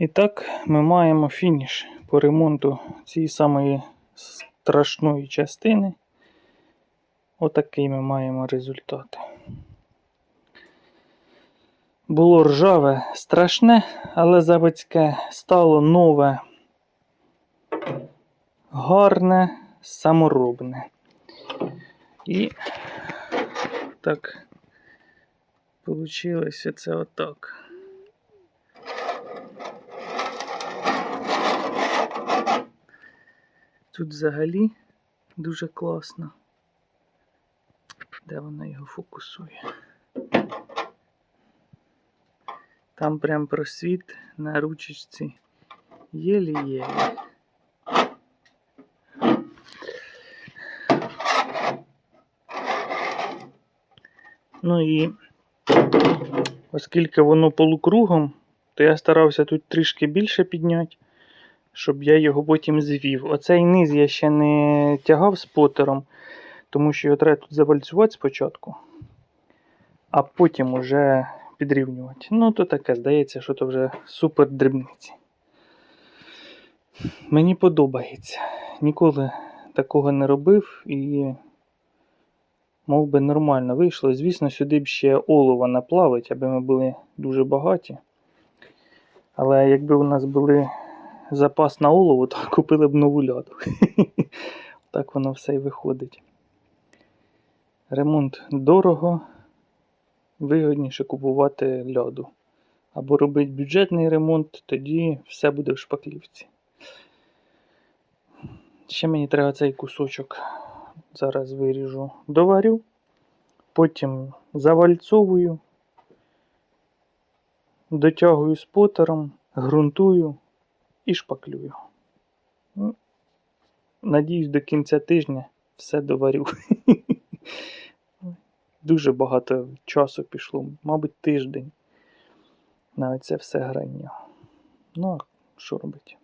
І так ми маємо фініш по ремонту цієї самої страшної частини. Отакий ми маємо результат. Було ржаве страшне, але заводське стало нове, гарне, саморобне. І так получилося це отак. Тут взагалі дуже класно. Де вона його фокусує? Там прям просвіт на ручечці. Єлі-єлі. Ну і оскільки воно полукругом, то я старався тут трішки більше підняти, щоб я його потім звів. Оцей низ я ще не тягав спотером, тому що його треба тут завальцювати спочатку, а потім уже підрівнювати. Ну, то таке, здається, що то вже супер дрібниці. Мені подобається. Ніколи такого не робив і мов би нормально вийшло. Звісно, сюди б ще олова наплавить, аби ми були дуже багаті. Але якби у нас були запас на олово, то купили б нову ляду. Так воно все і виходить. Ремонт дорого, вигідніше купувати ляду. Або робити бюджетний ремонт, тоді все буде в шпаклівці. Ще мені треба цей кусочок. Зараз виріжу, доварю, потім завальцовую, дотягую спотером, ґрунтую і шпаклюю. Ну, Надіюсь, до кінця тижня все доварю. Дуже багато часу пішло, мабуть, тиждень. Навіть це все грання. Ну, а що робити?